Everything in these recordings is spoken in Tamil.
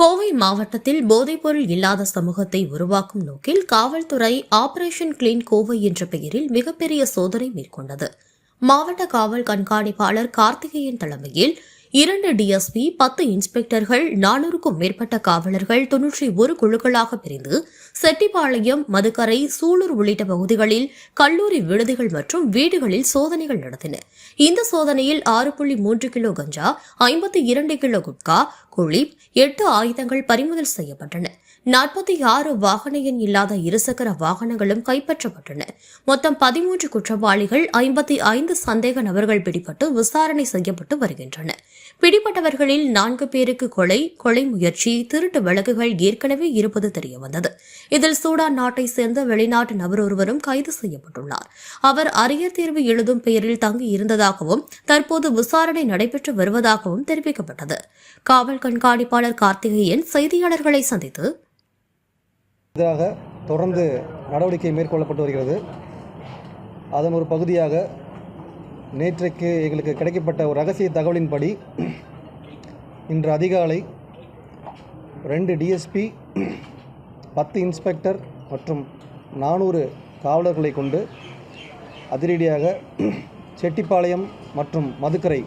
கோவை மாவட்டத்தில் போதைப்பொருள் இல்லாத சமூகத்தை உருவாக்கும் நோக்கில் காவல்துறை ஆபரேஷன் கிளீன் கோவை என்ற பெயரில் மிகப்பெரிய சோதனை மேற்கொண்டது. மாவட்ட காவல் கண்காணிப்பாளர் கார்த்திகேயன் தலைமையில் இரண்டு டிஎஸ்பி பத்து இன்ஸ்பெக்டர்கள் நானூறுக்கும் மேற்பட்ட காவலர்கள் தொன்னூற்றி ஒரு குழுக்களாக பிரிந்து செட்டிப்பாளையம் மதுக்கரை சூலூர் உள்ளிட்ட பகுதிகளில் கல்லூரி விடுதிகள் மற்றும் வீடுகளில் சோதனைகள் நடத்தின. இந்த சோதனையில் ஆறு புள்ளி மூன்று கிலோ கஞ்சா ஐம்பத்தி இரண்டு கிலோ குட்கா குளிப் எட்டு ஆயுதங்கள் பறிமுதல் செய்யப்பட்டன. நாற்பத்தி ஆறு வாகன எண் இல்லாத இருசக்கர வாகனங்களும் கைப்பற்றப்பட்டன. மொத்தம் பதிமூன்று குற்றவாளிகள் ஐம்பத்தி ஐந்து சந்தேக நபர்கள் பிடிபட்டு விசாரணை செய்யப்பட்டு வருகின்றன. பிடிப்பட்டவர்களில் நான்கு பேருக்கு கொலை கொலை முயற்சி திருட்டு வழக்குகள் ஏற்கனவே இருப்பது தெரியவந்தது. இதில் சூடான் நாட்டை சேர்ந்த வெளிநாட்டு நபர் ஒருவரும் கைது செய்யப்பட்டுள்ளார். அவர் அரியர் தேர்வு எழுதும் பெயரில் தங்கி இருந்ததாகவும் தற்போது விசாரணை நடைபெற்று வருவதாகவும் தெரிவிக்கப்பட்டது. காவல் கண்காணிப்பாளர் கார்த்திகேயன் செய்தியாளர்களை சந்தித்து தொடர்ந்து நடவடிக்கை மேற்கொள்ளப்பட்டு வருகிறது. அதன் ஒரு பகுதியாக நேற்றைக்கு எங்களுக்கு கிடைக்கப்பட்ட ஒரு ரகசிய தகவலின்படி இன்று அதிகாலை ரெண்டு டிஎஸ்பி பத்து இன்ஸ்பெக்டர் மற்றும் நானூறு காவலர்களை கொண்டு அதிரடியாக செட்டிப்பாளையம் மற்றும் மதுக்கரை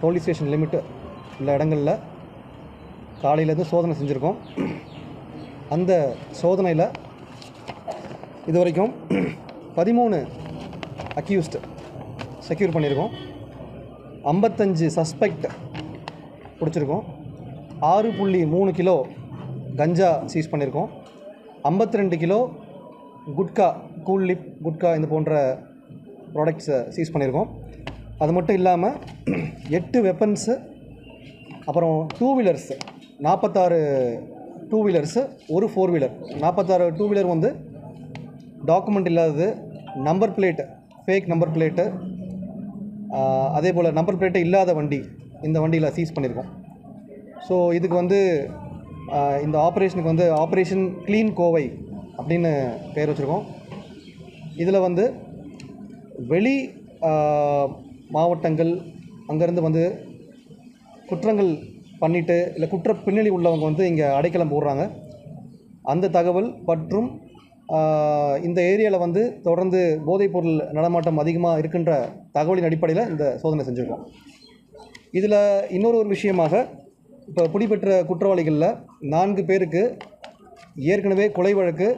போலீஸ் ஸ்டேஷன் லிமிட் உள்ள இடங்களில் காலையிலேருந்து சோதனை செஞ்சுருக்கோம். அந்த சோதனையில் இது வரைக்கும் பதிமூணு அக்யூஸ்ட் செக்யூர் பண்ணியிருக்கோம். ஐம்பத்தஞ்சு சஸ்பெக்ட் பிடிச்சிருக்கோம். ஆறு புள்ளி மூணு கிலோ கஞ்சா சீஸ் பண்ணியிருக்கோம். ஐம்பத்தி ரெண்டு kilo gutka cool lip gutka இந்த போன்ற ப்ராடக்ட்ஸை சீஸ் பண்ணியிருக்கோம். அது மட்டும் இல்லாமல் எட்டு வெப்பன்ஸு அப்புறம் டூ வீலர்ஸு நாற்பத்தாறு டூ வீலர்ஸு ஒரு ஃபோர் வீலர் நாற்பத்தாறு டூ வீலர் வந்து டாக்குமெண்ட் இல்லாதது number plate fake number plate அதே போல் நம்பர் பிளேட்டே இல்லாத வண்டி இந்த வண்டியில் சீஸ் பண்ணியிருக்கோம் ஸோ இதுக்கு வந்து இந்த ஆப்ரேஷனுக்கு வந்து ஆப்ரேஷன் க்ளீன் கோவை அப்படின்னு பேர் வச்சுருக்கோம். இதில் வந்து வெளி மாவட்டங்கள் அங்கேருந்து வந்து குற்றங்கள் பண்ணிவிட்டு இல்லை குற்ற பின்னணி உள்ளவங்க வந்து இங்கே அடைக்கலம் போடுறாங்க. அந்த தகவல் மற்றும் இந்த ஏரியாவில் வந்து தொடர்ந்து போதைப்பொருள் நடமாட்டம் அதிகமாக இருக்கின்ற தகவலின் அடிப்படையில் இந்த சோதனை செஞ்சுருக்கோம். இதில் இன்னொரு ஒரு விஷயமாக இப்போ பிடிபெற்ற குற்றவாளிகளில் நான்கு பேருக்கு ஏற்கனவே கொலை வழக்கு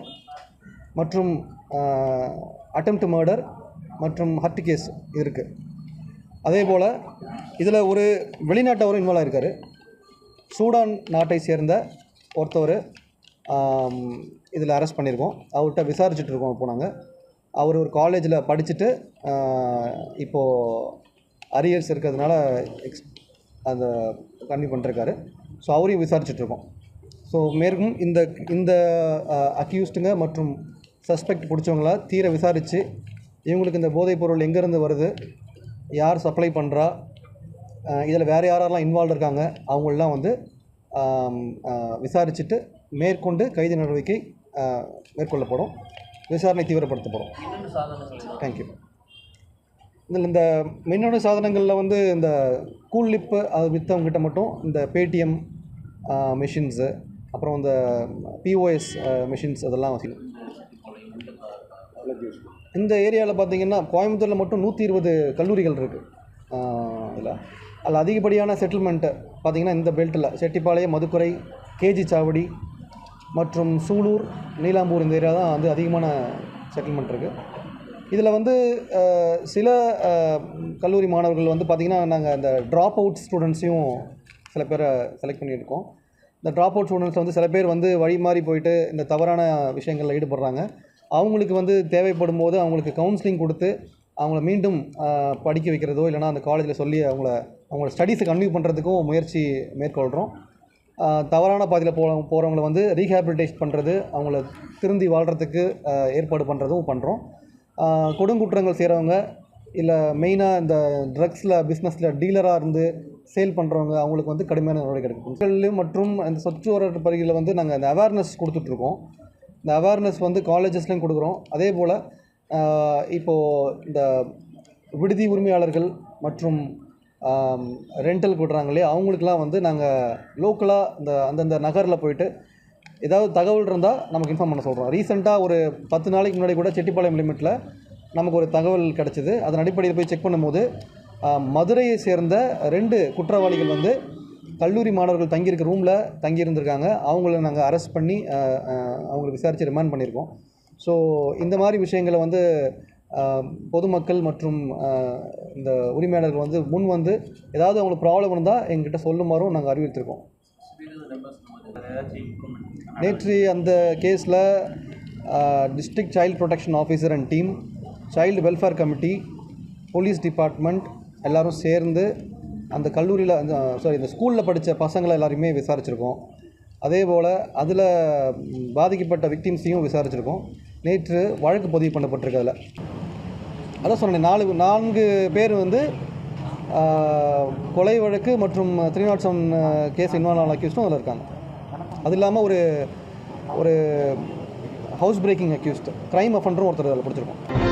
மற்றும் அட்டம்ப்ட் மர்டர் மற்றும் ஹர்ட் கேஸ் இருக்குது அதே போல் இதில் ஒரு வெளிநாட்டவரும் இன்வால்வ் ஆகிருக்காரு சூடான் நாட்டை சேர்ந்த ஒருத்தவர் இதில் அரெஸ்ட் பண்ணியிருக்கோம். அவர்கிட்ட விசாரிச்சுட்டு இருக்கோம் இப்போ நாங்கள் அவர் ஒரு காலேஜில் படிச்சுட்டு இப்போது அரியர்ஸ் இருக்கிறதுனால எக்ஸ் அந்த கன்டினியூ பண்ணிருக்காரு ஸோ அவரையும் விசாரிச்சுட்டு இருக்கோம் ஸோ மேற்கும் இந்த இந்த அக்யூஸ்டுங்க மற்றும் சஸ்பெக்ட் பிடிச்சவங்கள தீர விசாரித்து இவங்களுக்கு இந்த போதைப் பொருள் எங்கேருந்து வருது யார் சப்ளை பண்ணுறா இதில் வேறு யாரெல்லாம் இன்வால்வ் இருக்காங்க அவங்களெலாம் வந்து விசாரிச்சுட்டு மேற்கொண்டு கைது நடவடிக்கை மேற்கொள்ளப்படும். விசாரணை தீவிரப்படுத்தப்படும். தேங்க்யூ இதில் இந்த மின்னணு சாதனங்களில் வந்து இந்த கூல் லிப்பு அது விற்றவங்ககிட்ட மட்டும் இந்த பேடிஎம் மிஷின்ஸு அப்புறம் இந்த பிஓஎஸ் மிஷின்ஸ் அதெல்லாம் வச்சுக்கணும் இந்த ஏரியாவில் பார்த்தீங்கன்னா கோயம்புத்தூரில் மட்டும் நூற்றி இருபது கல்லூரிகள் இருக்குது இதில். அதில் அதிகப்படியான செட்டில்மெண்ட்டு பார்த்தீங்கன்னா இந்த பெல்ட்டில் செட்டிப்பாளையம் மதுக்குறை கேஜி சாவடி மற்றும் சூலூர் நீலாம்பூர் இந்த ஏரியா தான் வந்து அதிகமான செட்டில்மெண்ட் இருக்குது இதில் வந்து சில கல்லூரி மாணவர்கள் வந்து பார்த்திங்கன்னா நாங்கள் இந்த ட்ராப் அவுட் ஸ்டூடெண்ட்ஸையும் சில பேரை செலக்ட் பண்ணியிருக்கோம். இந்த ட்ராப் அவுட் ஸ்டூடெண்ட்ஸ் வந்து சில பேர் வந்து வழி மாறி போயிட்டு இந்த தவறான விஷயங்களில் ஈடுபடுறாங்க. அவங்களுக்கு வந்து தேவைப்படும் போது அவங்களுக்கு கவுன்சிலிங் கொடுத்து அவங்கள மீண்டும் படிக்க வைக்கிறதோ இல்லைனா அந்த காலேஜில் சொல்லி அவங்கள அவங்களோட ஸ்டடீஸை கன்டினியூ பண்ணுறதுக்கும் முயற்சி மேற்கொள்கிறோம் தவறான பாதையில் போ போகிறவங்கள வந்து ரீஹேபிலிட்டேட் பண்ணுறது அவங்கள திருந்தி வாழ்கிறதுக்கு ஏற்பாடு பண்ணுறதும் பண்ணுறோம் கொடுங்குற்றங்கள் செய்கிறவங்க இல்லை மெயினாக இந்த ட்ரக்ஸில் பிஸ்னஸில் டீலராக இருந்து சேல் பண்ணுறவங்க அவங்களுக்கு வந்து கடுமையான நடவடிக்கை எடுக்கும் மக்கள்லையும் மற்றும் அந்த சுற்றுவர பகுதியில் வந்து நாங்கள் அந்த அவேர்னஸ் கொடுத்துட்ருக்கோம் இந்த அவேர்னஸ் வந்து காலேஜஸ்லேயும் கொடுக்குறோம். அதே போல் இப்போது இந்த விடுதி உரிமையாளர்கள் மற்றும் ரெண்டல் விடுறாங்க இல்லையா? அவங்களுக்குலாம் வந்து நாங்கள் லோக்கலாக இந்த அந்தந்த நகரில் போயிட்டு ஏதாவது தகவல் இருந்தால் நமக்கு இன்ஃபார்ம் பண்ண சொல்கிறோம் ரீசெண்டாக ஒரு பத்து நாளைக்கு முன்னாடி கூட செட்டிப்பாளையம் லிமிட்டில் நமக்கு ஒரு தகவல் கிடச்சிது. அதன் அடிப்படையில் போய் செக் பண்ணும்போது மதுரையை சேர்ந்த ரெண்டு குற்றவாளிகள் வந்து கல்லூரி மாணவர்கள் தங்கியிருக்க ரூமில் தங்கியிருந்திருக்காங்க. அவங்கள நாங்கள் அரெஸ்ட் பண்ணி அவங்களை விசாரித்து ரிமாண்ட் பண்ணியிருக்கோம். ஸோ இந்த மாதிரி விஷயங்களை வந்து பொதுமக்கள் மற்றும் இந்த உரிமையாளர்கள் வந்து முன் வந்து ஏதாவது அவங்களுக்கு ப்ராப்ளம் இருந்தால் எங்ககிட்ட சொல்லுமாறும் நாங்கள் அறிவித்திருக்கோம் நேற்று அந்த கேஸில் district child protection officer and team child welfare committee police department எல்லோரும் சேர்ந்து அந்த கல்லூரியில் அந்த சாரி இந்த ஸ்கூலில் படித்த பசங்களை எல்லாரையுமே விசாரிச்சிருக்கோம். அதே போல் அதில் பாதிக்கப்பட்ட விக்டிம்ஸையும் விசாரிச்சிருக்கோம். நேற்று வழக்கு பதிவு பண்ணப்பட்டிருக்கு அதில். அதான் சொன்னேன் நாலு நான்கு பேர் வந்து கொலை வழக்கு மற்றும் three nought seven case involve ஆன அக்யூஸ்டும் அதில் இருக்காங்க. அது இல்லாமல் ஒரு ஒரு ஹவுஸ் பிரேக்கிங் அக்யூஸ்ட் க்ரைம் அஃபண்டரும் ஒருத்தர் அதில் பிடிச்சிருக்கோம்.